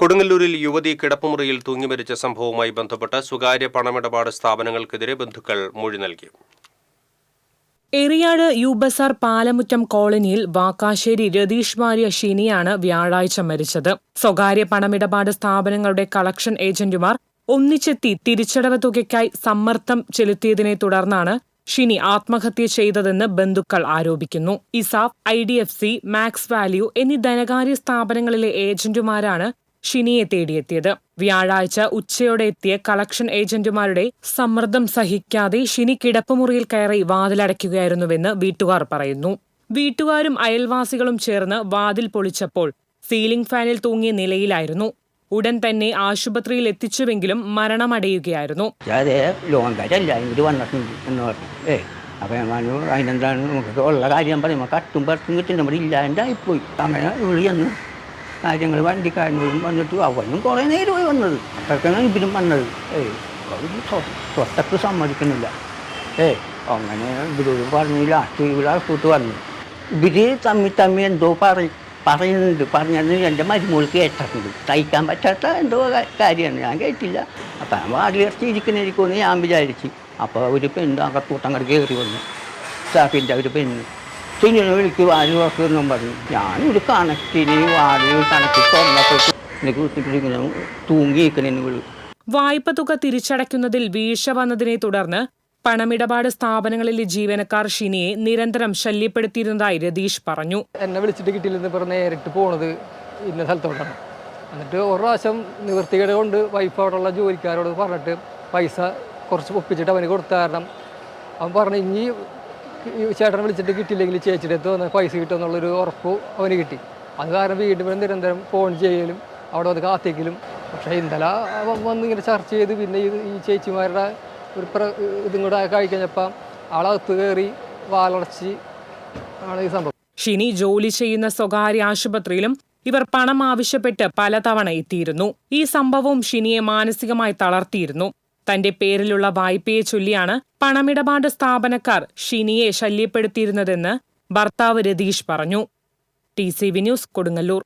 കൊടുങ്ങല്ലൂരിൽ യുവതി കിടപ്പുമുറിയിൽ തൂങ്ങിമരിച്ച സംഭവവുമായി ബന്ധപ്പെട്ട് സ്വകാര്യ പണമിടപാട് സ്ഥാപനങ്ങൾക്കെതിരെ ബന്ധുക്കൾ മൊഴി നൽകി. എറിയാട് യു ബസാർ പാലമുറ്റം കോളനിയിൽ വാക്കാശ്ശേരി രതീഷ് ഭാര്യ ഷിനിയാണ് വ്യാഴാഴ്ച മരിച്ചത്. സ്വകാര്യ പണമിടപാട് സ്ഥാപനങ്ങളുടെ കളക്ഷൻ ഏജന്റുമാർ ഒന്നിച്ചെത്തി തിരിച്ചടവ് തുകയ്ക്കായി സമ്മർദ്ദം ചെലുത്തിയതിനെ തുടർന്നാണ് ഷിനി ആത്മഹത്യ ചെയ്തതെന്ന് ബന്ധുക്കൾ ആരോപിക്കുന്നു. ESAF I D F C max value എന്നീ ധനകാര്യ സ്ഥാപനങ്ങളിലെ ഏജന്റുമാരാണ് ഷിനിയെ തേടിയെത്തിയത്. വ്യാഴാഴ്ച ഉച്ചയോടെ എത്തിയ കളക്ഷൻ ഏജന്റുമാരുടെ സമ്മർദ്ദം സഹിക്കാതെ ഷിനി കിടപ്പുമുറിയിൽ കയറി വാതിലടയ്ക്കുകയായിരുന്നുവെന്ന് വീട്ടുകാർ പറയുന്നു. വീട്ടുകാരും അയൽവാസികളും ചേർന്ന് വാതിൽ പൊളിച്ചപ്പോൾ സീലിംഗ് ഫാനിൽ തൂങ്ങിയ നിലയിലായിരുന്നു. ഉടൻ തന്നെ ആശുപത്രിയിൽ എത്തിച്ചുവെങ്കിലും മരണമടയുകയായിരുന്നു. അപ്പോൾ ഞാൻ അതിനെന്താണ് നമുക്ക് ഉള്ള കാര്യം പറയുമ്പോൾ കട്ടും പത്തും കിട്ടി നമ്മുടെ ഇല്ലാണ്ടായിപ്പോയി അങ്ങനെ വിളി കാര്യങ്ങൾ വണ്ടിക്കാരനോടും വന്നിട്ട് അവനും കുറേ നേരമായി വന്നത്. അപ്പോഴേക്കാണ് ഇവരും വന്നത്. ഏയ് അവർ തൊട്ടക്ക് സമ്മതിക്കുന്നില്ല. ഏ അങ്ങനെ ഇവരോട് പറഞ്ഞു ലാസ്റ്റ് ഇവിടെ കൂട്ട് വന്നു. ഇവർ തമ്മി തമ്മി എന്തോ പറയും പറയുന്നുണ്ട്. പറഞ്ഞത് എന്റെ മരുമോൾ കേട്ടിട്ടുണ്ട് തയ്ക്കാൻ പറ്റാത്ത എന്തോ കാര്യമാണ്. ഞാൻ കേട്ടില്ല. അപ്പം ഞാൻ വാടിയിറച്ചി ഇരിക്കുന്നതിരിക്കുമെന്ന് ഞാൻ വിചാരിച്ചു. അപ്പോൾ ഒരു പെണ്ണ് അകത്തൂട്ടങ്ങോട്ട് കയറി വന്നു. സ്റ്റാഫിന്റെ ഒരു പെണ്ണ്. കുഞ്ഞിനെ വിളിക്ക് വാരി തുറക്കുമെന്നും പറഞ്ഞു. ഞാനൊരു കണക്കിന് വാരി കണക്കി തുറന്നപ്പോൾ എനിക്ക് തൂങ്ങിയിരിക്കണേന്ന് വിളി വായ്പ തുക തിരിച്ചടയ്ക്കുന്നതിൽ വീഴ്ച വന്നതിനെ തുടർന്ന് പണമിടപാട് സ്ഥാപനങ്ങളിലെ ജീവനക്കാർ ഷിനിയെ നിരന്തരം ശല്യപ്പെടുത്തിയിരുന്നതായി രതീഷ് പറഞ്ഞു. എന്നെ വിളിച്ചിട്ട് കിട്ടിയില്ലെന്ന് പറഞ്ഞ് നേരിട്ട് പോണത് ഇന്ന സ്ഥലത്തോട്ടാണ്. എന്നിട്ട് ഒരു പ്രാവശ്യം നിവൃത്തികേട് കൊണ്ട് വൈഫ് അവിടെയുള്ള ജോലിക്കാരോട് പറഞ്ഞിട്ട് പൈസ കുറച്ച് ഒപ്പിച്ചിട്ട് അവന് കൊടുത്ത. കാരണം അവൻ പറഞ്ഞു ഇനി ചേട്ടനെ വിളിച്ചിട്ട് കിട്ടിയില്ലെങ്കിൽ ചേച്ചിയുടെ അടുത്ത് വന്ന് പൈസ കിട്ടുമെന്നുള്ളൊരു ഉറപ്പ് അവന് കിട്ടി. അത് കാരണം വീണ്ടും നിരന്തരം ഫോൺ ചെയ്യലും അവിടെ വന്ന് കാത്തിക്കലും പക്ഷേ ഇന്നലെ വന്ന് ഇങ്ങനെ ചർച്ച ചെയ്ത് പിന്നെ ഇത് ഈ ചേച്ചിമാരുടെ ഒരു പ്ര ഇതും കൂടെ കഴിക്കഴിഞ്ഞപ്പോൾ ആളകത്ത് കയറി വാലടച്ച് ആണ് ഈ സംഭവം. ഷിനി ജോലി ചെയ്യുന്ന സ്വകാര്യ ആശുപത്രിയിലും ഇവർ പണം ആവശ്യപ്പെട്ട് പലതവണ എത്തിയിരുന്നു. ഈ സംഭവവും ഷിനിയെ മാനസികമായി തളർത്തിയിരുന്നു. തന്റെ പേരിലുള്ള വായ്പയെ ചൊല്ലിയാണ് പണമിടപാട് സ്ഥാപനക്കാർ ഷിനിയെ ശല്യപ്പെടുത്തിയിരുന്നതെന്ന് ഭർത്താവ് രതീഷ് പറഞ്ഞു. T C V news Kodungallur.